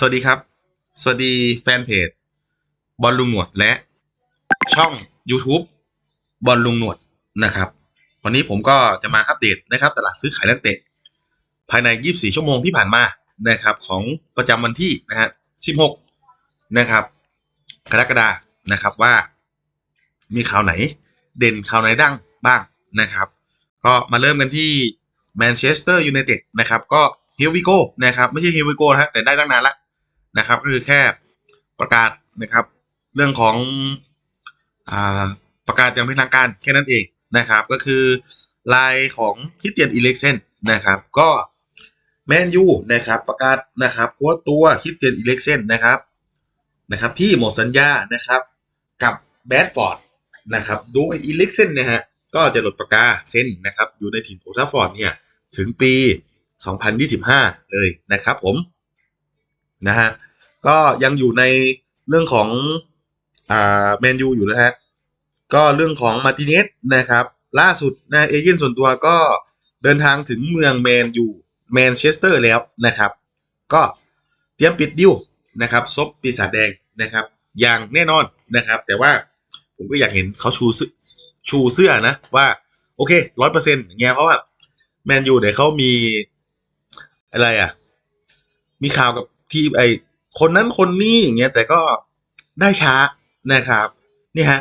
สวัสดีครับ สวัสดีแฟนเพจ บอลลุงหนวดและ ช่อง YouTube บอลลุงหนวดนะครับ วันนี้ผมก็จะมาอัปเดตนะครับ ตลาดซื้อขายนักเตะ ภายใน 24 ชั่วโมงที่ผ่านมานะครับ ของประจำวันที่นะฮะ 16 นะครับกรกฎานะครับว่า มีข่าวไหน เด่นข่าวไหนดังบ้างนะครับ ก็มาเริ่มกันที่แมนเชสเตอร์ยูไนเต็ดนะครับ ก็เฮลวิโกนะครับ ไม่ใช่เฮลวิโกนะฮะแต่ได้ตั้งนานละ นะครับ ก็คือแค่ประกาศนะครับ เรื่องของอ่าประกาศอย่างเป็นทางการแค่นั้นเองนะครับ ก็คือลายของคิเตียนอิเล็กเซนนะครับ ก็แมนยูนะครับ ประกาศนะครับเพราะว่าตัวคิเตียนอิเล็กเซนนะครับนะครับ ที่หมดสัญญานะครับกับแบดฟอร์ดนะครับโดยอิเล็กเซนนะฮะก็จะหลดประกาเซ็นนะครับ อยู่ในถิ่นโอทัฟฟอร์ดเนี่ยถึงปี 2025 เลยนะครับผมนะฮะ ก็ยังอยู่ในเรื่องของอ่าแมนยูอยู่นะฮะก็เรื่องของมาร์ติเนสนะครับ ล่าสุดนะเอเจนต์ส่วนตัวก็เดินทางถึงเมืองแมนยูแมนเชสเตอร์แล้วนะครับ ก็เตรียมปิดดิวนะครับซบปีศาจแดงนะครับ อย่างแน่นอนนะครับ แต่ว่าผมก็อยากเห็นเขาชูเสื้อชูเสื้อนะ ว่า โอเคร้อยเปอร์เซ็นต์อย่างเงี้ยเพราะว่าแมนยูเดี๋ยวเขามีอะไรอะ มีข่าวกับทีมไอ คนนั้นคนนี้อย่างเงี้ยแต่ก็ได้ช้านะครับ นี่ฮะ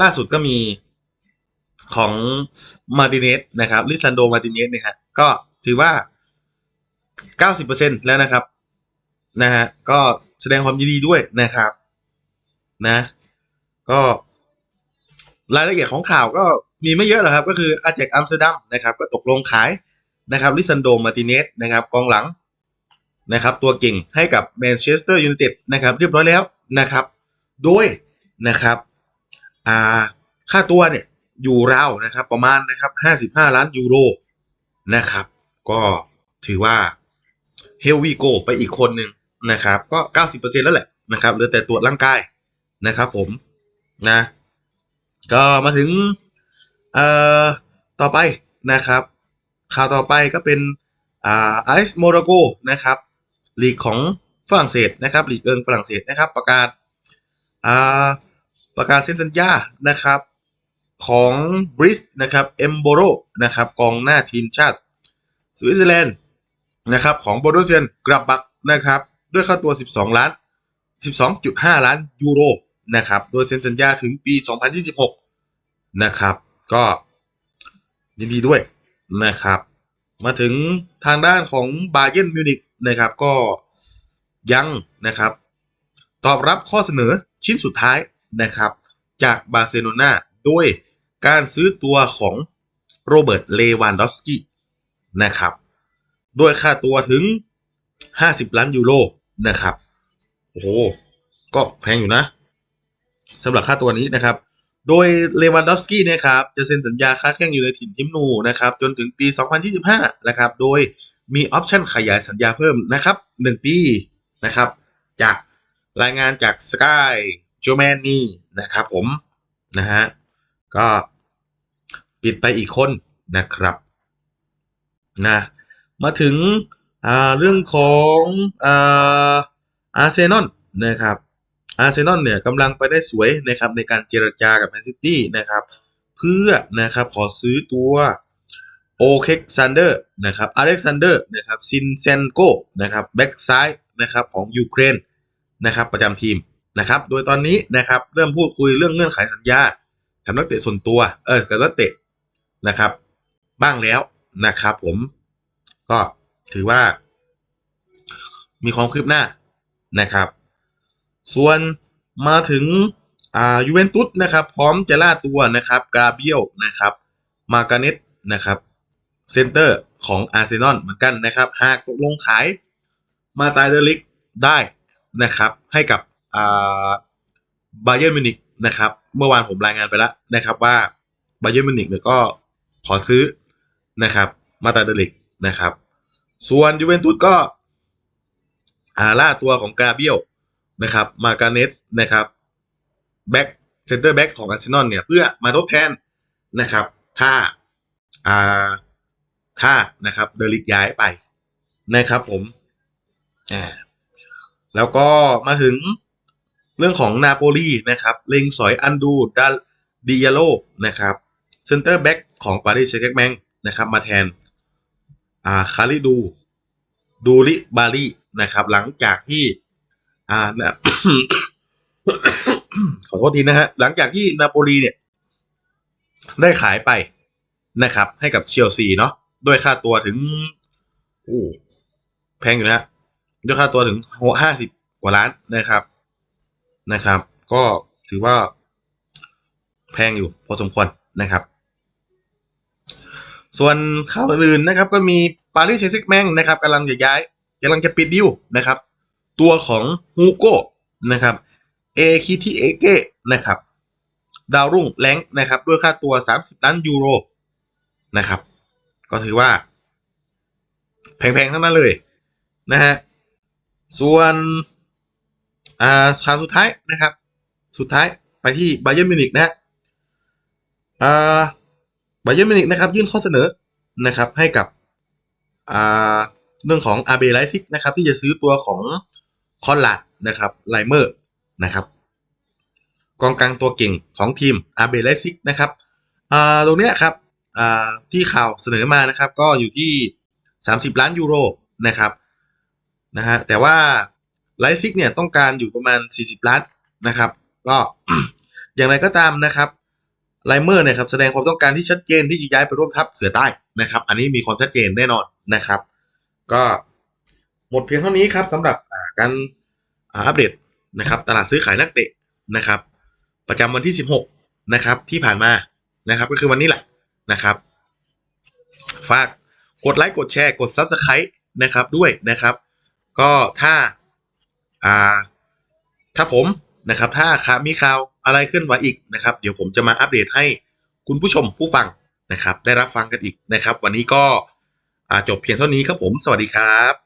ล่าสุดก็มีของมาติเนสนะครับลิซันโดมาติเนสเนี่ยฮะก็ถือว่า90%แล้วนะครับ นะฮะก็แสดงความยินดีด้วยนะครับ นะ ก็รายละเอียดของข่าวก็มีไม่เยอะหรอกครับ ก็คืออาเจกอัมสเตอร์ดัมนะครับ ก็ตกลงขายนะครับลิซันโดมาติเนสนะครับกองหลัง นะครับตัวเก่งให้กับแมนเชสเตอร์ยูไนเต็ดนะครับเรียบร้อยแล้วนะครับโดยนะครับอ่าค่าตัวเนี่ยอยู่ราวนะครับประมาณนะครับ 55 ล้านยูโรนะครับ ก็ถือว่าเฮลวีโกไปอีกคนหนึ่งนะครับ ก็ 90%แล้วแหละนะครับเหลือแต่ตรวจร่างกายนะครับผมนะ ก็มาถึงเอ่อต่อไปนะครับ ข่าวต่อไปก็เป็นอ่าไอซ์โมร็อกโกนะครับ ลีกของฝรั่งเศสนะครับลีกเอิงฝรั่งเศสนะครับ ประกาศประกาศเซ็นสัญญานะครับของบริสนะครับเอมโบโรนะครับกองหน้าทีมชาติสวิตเซอร์แลนด์นะครับของโบโดเซียนกรับบักนะครับด้วยค่าตัว 12 ล้าน 12.5 ล้านยูโรนะครับโดยเซ็นสัญญาถึงปี 2026 นะครับ ก็ยินดีด้วยนะครับ มาถึงทางด้านของบาเยนมิวนิกนะครับก็ยังนะครับ ตอบรับข้อเสนอชิ้นสุดท้ายนะครับ จากบาร์เซโลนาโดยการซื้อตัวของโรเบิร์ตเลวานดอฟสกี้นะครับด้วยค่าตัวถึง 50 ล้านยูโรนะครับ โอ้โห ก็แพงอยู่นะสำหรับค่าตัวนี้นะครับ โดยเลวานดอฟสกี้นะครับจะเซ็นสัญญาค้าแข่งอยู่ในถิ่นทิมนูนะครับจนถึงปี 2025 นะครับ โดยมีออปชันขยายสัญญาเพิ่มนะครับ 1 ปีนะครับ จากรายงานจากสกายโจแมนนี่นะครับผมนะฮะก็ปิดไปอีกคนนะครับนะมาถึงเรื่องของอาอาร์เซนอลนะครับ อาร์เซนอลเนี่ยกำลังไปได้สวยนะครับในการเจรจากับแมนซิตี้นะครับเพื่อนะครับขอซื้อตัวโอเคซันเดอร์นะครับอเล็กซานเดอร์นะครับซินเซนโกนะครับแบ็กซ้ายนะครับของยูเครนนะครับประจำทีมนะครับโดยตอนนี้นะครับเริ่มพูดคุยเรื่องเงื่อนไขสัญญากับนักเตะส่วนตัวเออกับนักเตะนะครับบ้างแล้วนะครับผมก็ถือว่ามีความคืบหน้านะครับ ส่วนมาถึงอ่ายูเวนตุสนะครับพร้อมจะล่าตัวนะครับกราเบียลนะครับมาการเนตนะครับเซนเตอร์ของอาร์เซนอลเหมือนกันนะครับ หากตกลงขายมาตายเดลิกได้นะครับ ให้กับอ่าบาเยอร์มิวนิกนะครับ เมื่อวานผมรายงานไปแล้วนะครับว่าบาเยอร์มิวนิกเนี่ยก็ขอซื้อนะครับ มาตาเดลิกนะครับ ส่วนยูเวนตุสก็อาล่าตัวของกาเบียล นะครับมาการเนตนะครับแบ็กเซนเตอร์แบ็กของอาร์เซนอลเนี่ยเพื่อมาทดแทนนะครับ ถ้าอ่าถ้านะครับเดลิกย้ายไปนะครับผมอ่าแล้วก็มาถึงเรื่องของนาโปลีนะครับเล็งสอยอันดูดาดิยาโลนะครับเซนเตอร์แบ็กของปารีสแซงต์แมงนะครับมาแทนอ่าคาริดู ดูริบาลีนะครับหลังจากที่ อ่านะขอโทษทีนะฮะ หลังจากที่นาโปลีเนี่ย ได้ขายไปนะครับ ให้กับเชลซีเนาะด้วยค่าตัวถึงโอ้แพงอยู่นะด้วยค่าตัวถึงห้าสิบกว่าล้านนะครับนะครับ ก็ถือว่า แพงอยู่พอสมควรนะครับ ส่วนข่าวอื่นๆนะครับ ก็มีปารีสเซงต์แมงนะครับกำลังจะย้ายกำลังจะปิดดิวนะครับ ตัวของฮูโก้นะครับเอคิทีเอเกนะครับดาวรุ่งแรงนะครับด้วยค่าตัว 30 ล้านยูโรนะครับ ก็ถือว่า แพงๆทั้งนั้นเลยนะฮะส่วนอ่าข่าวสุดท้ายนะครับ สุดท้ายไปที่ไบเย r n มิวนิกนะฮะอ่าไบเย r n มิวนิกนะครับ ยื่นข้อเสนอนะครับให้กับอ่าเรื่องของอาเบไลซิกนะครับ ที่จะซื้อตัวของ คอนลาดนะครับไลเมอร์นะครับกองกลางตัวเก่งของทีมอาเบไลซิกนะครับตรงเนี้ยครับที่ข่าวเสนอมานะครับ ก็อยู่ที่ 30 ล้านยูโรนะครับนะฮะแต่ว่าไลซิกเนี่ยต้องการอยู่ประมาณ 40 ล้านนะครับ ก็อย่างไรก็ตามนะครับไลเมอร์เนี่ยครับแสดงความต้องการที่ชัดเจนที่จะย้ายไปร่วมทัพเสือใต้นะครับ อันนี้มีความชัดเจนแน่นอนนะครับ ก็หมดเพียงเท่านี้ครับสำหรับ การอัปเดตนะครับตลาดซื้อขายนักเตะนะครับ ประจำวันที่ 16 นะครับ ที่ผ่านมานะครับ ก็คือวันนี้แหละนะครับ ฝากกดไลค์กดแชร์กด Subscribe นะครับด้วยนะครับ ก็ถ้าอ่าถ้าผมนะครับ ถ้าครับมีข่าวอะไรขึ้นมาอีกนะครับ เดี๋ยวผมจะมาอัปเดตให้คุณผู้ชมผู้ฟังนะครับ ได้รับฟังกันอีกนะครับ วันนี้ก็จบเพียงเท่านี้ครับผม สวัสดีครับ